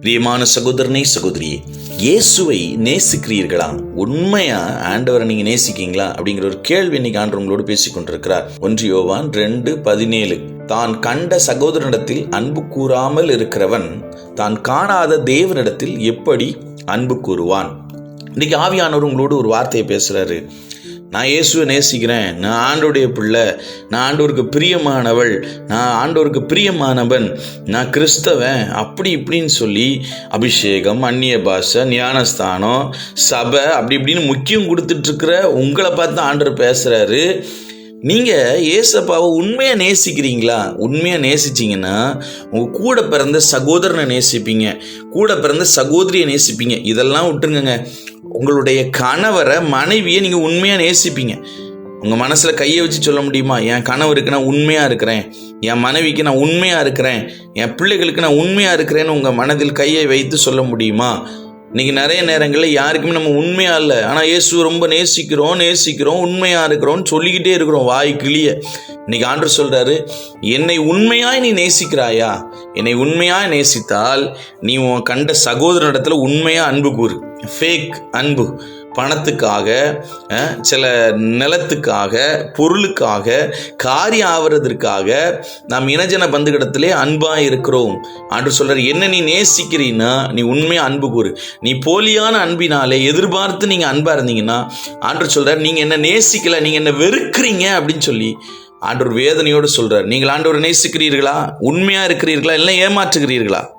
பிரியமான சகோதரனே சகோதரியே இயேசுவை நேசிக்கிறீர்களா உண்மையா ஆண்டவரை நீங்க நேசிக்கீங்களா அப்படிங்கிற ஒரு கேள்வி இன்னைக்கு ஆண்டவர் உங்களோடு பேசிக் கொண்டிருக்கிறார். ஒன்று யோவான் ரெண்டு பதினேழு. தான் கண்ட சகோதரனிடத்தில் அன்பு கூறாமல் இருக்கிறவன் தான் காணாத தேவனிடத்தில் எப்படி அன்பு கூறுவான்? இன்னைக்கு ஆவியானவர் உங்களோடு ஒரு வார்த்தையை பேசுறாரு. நான் இயேசுவை நேசிக்கிறேன். நான் ஆண்டோடைய பிள்ளை. நான் ஆண்டோருக்கு பிரியமானவள். நான் ஆண்டோருக்கு பிரியமானவன். நான் கிறிஸ்தவன். அப்படி இப்படின்னு சொல்லி அபிஷேகம் அந்நிய பாஷை ஞானஸ்தானம் சபை அப்படி இப்படின்னு முக்கியம் கொடுத்துட்ருக்கிற உங்களை பார்த்து தான் ஆண்டவர் பேசுகிறாரு நீங்கள் ஏசப்பாவை உண்மையாக நேசிக்கிறீங்களா? உண்மையாக நேசிச்சிங்கன்னா உங்கள் கூட பிறந்த சகோதரனை நேசிப்பீங்க. கூட பிறந்த சகோதரியை நேசிப்பீங்க. இதெல்லாம் விட்டுருங்க உங்களுடைய கணவரை மனைவியை நீங்கள் உண்மையாக நேசிப்பீங்க. உங்கள் மனசில் கையை வச்சு சொல்ல முடியுமா? என் கணவருக்கு நான் உண்மையாக இருக்கிறேன். என் மனைவிக்கு நான் உண்மையாக இருக்கிறேன். என் பிள்ளைகளுக்கு நான் உண்மையாக இருக்கிறேன்னு உங்கள் மனதில் கையை வைத்து சொல்ல முடியுமா? இன்றைக்கி நிறைய நேரங்களில் யாருக்குமே நம்ம உண்மையாக இல்லை. ஆனால் இயேசு ரொம்ப நேசிக்கிறோம் நேசிக்கிறோம் உண்மையாக இருக்கிறோம்னு சொல்லிக்கிட்டே இருக்கிறோம் வாய் கிளிய. இன்றைக்கி ஆண்டு சொல்கிறாரு என்னை உண்மையாக நீ நேசிக்கிறாயா? என்னை உண்மையாக நேசித்தால் நீ உன் கண்ட சகோதரனிடத்தில் உண்மையாக அன்பு கூறு. ஃபேக் அன்பு. பணத்துக்காக சில நிலத்துக்காக பொருளுக்காக காரியம் ஆவறதற்காக நாம் இனஜன பந்துகிடத்திலே அன்பாக இருக்கிறோம். அன்று சொல்கிறார் என்ன நீ நேசிக்கிறீன்னா நீ உண்மையாக அன்பு கூறு. நீ போலியான அன்பினாலே எதிர்பார்த்து நீங்கள் அன்பாக இருந்தீங்கன்னா அன்று சொல்கிறார் நீங்கள் என்ன நேசிக்கலை நீங்கள் என்ன வெறுக்கிறீங்க அப்படின்னு சொல்லி ஆண்டவர் வேதனையோடு சொல்றார். நீங்கள் ஆண்டவர் நேசிக்கிறீர்களா? உண்மையாக இருக்கிறீர்களா? இல்லை ஏமாற்றுகிறீர்களா?